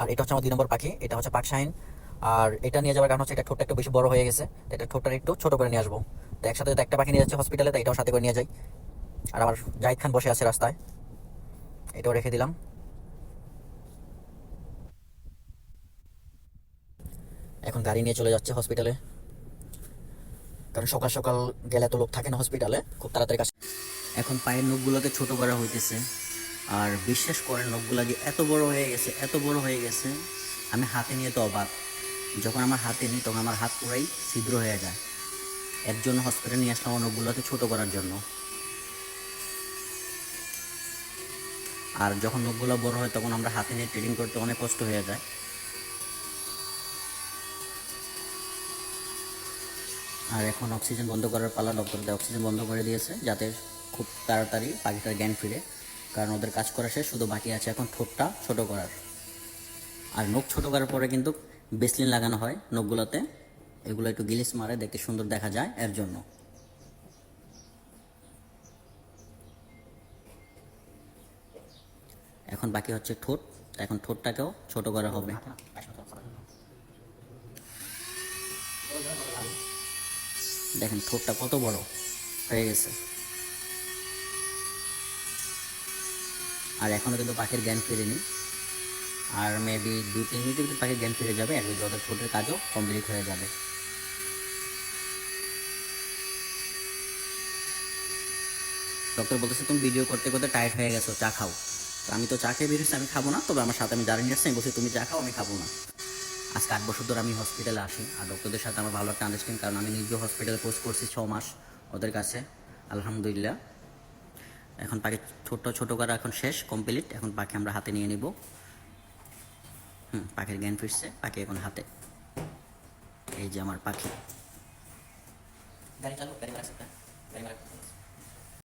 আর এটা হচ্ছে আমার দুই নম্বর পাখি, এটা হচ্ছে পাকশাহিন আর এটা নিয়ে যাওয়ার কারণ হচ্ছে এটা একটু বেশি বড় হয়ে গেছে এটা ঠোঁটটা একটু ছোট করে নিয়ে আসব। তো একসাথে একটা পাখি নিয়ে যাচ্ছে হসপিটালে তো এটাও সাথে করে নিয়ে যাই। আর আমার জাহিদ খান বসে আছে রাস্তায়। এটাও রেখে দিলাম। এখন গাড়ি নিয়ে চলে যাচ্ছে হসপিটালে কারণ সকাল সকাল গেলে তো লোক থাকে না হসপিটালে খুব তাড়াতাড়ি কাছে এখন পায়ের নখগুলোকে ছোট করা হইতেছে। আর বিশ্বাস করেন নখগুলো যে এত বড় হয়ে গেছে, এত বড় হয়ে গেছে, আমি হাতে নিয়ে তো অবাক। যখন আমার হাতে নিই, তখন আমার হাত পুরাই ছিদ্র হয়ে যায়। এর জন্য হসপিটালে নিয়ে আসলাম আমার নখগুলোকে ছোট করার জন্য। আর যখন নখগুলো বড় হয়, তখন আমরা হাতে নিয়ে ট্রেডিং করতে অনেক কষ্ট হয়ে যায়। আর এখন অক্সিজেন বন্ধ করার পালা ডক্টরদের অক্সিজেন বন্ধ করে দিয়েছে, যাতে খুব তাড়াতাড়ি পাখিটার জ্ঞান ফিরে। কারণ ওদের কাজ করা শেষ, শুধু বাকি আছে এখন ঠোঁটটা ছোট করার। আর নখ ছোট করার পরে কিন্তু বেসলিন লাগানো হয় নখগুলোতে। এগুলো একটু গিলিস মারে, দেখতে সুন্দর দেখা যায় এর জন্য। এখন বাকি হচ্ছে ঠোঁট এখন ঠোঁটটাকেও ছোট করা হবে। দেখেন ঠোঁটটা কত বড় হয়ে গেছে। আর এখনও কিন্তু পাখির জ্ঞান ফিরেনি। আর মেবি দু তিন মিনিটের ভিতরে পাখির জ্ঞান ফিরে যাবে একদিন ওদের ঠোঁটের কাজও কমপ্লিট হয়ে যাবে। ডক্টর বলতেছে, তুমি ভিডিও করতে করতে টায়ার্ড হয়ে গেছো, চা খাও। তো আমি তো চা খেয়ে বেরিয়েছি আমি খাব না, তবে আমার সাথে আমি দাঁড়িয়ে আসছি বলছি, তুমি চা খাও, আমি খাব না। আজকে আট বছর ধরে আমি হসপিটালে আসি, আর ডক্টরদের সাথে আমার ভালো একটা আন্ডারস্ট্যান্ডিং কারণ আমি নিজেও হসপিটালে কোর্স করছি ছ মাস ওদের কাছে, আলহামদুলিল্লাহ। এখন পাখি ছোট ছোট করা এখন শেষ কমপ্লিট এখন পাখি আমরা হাতে নিয়ে নিব। হুম, পাখির জ্ঞান ফিরছে, পাখি এখন হাতে। এই যে আমার পাখি। গাড়ি চালু, গাড়ি গাড়ি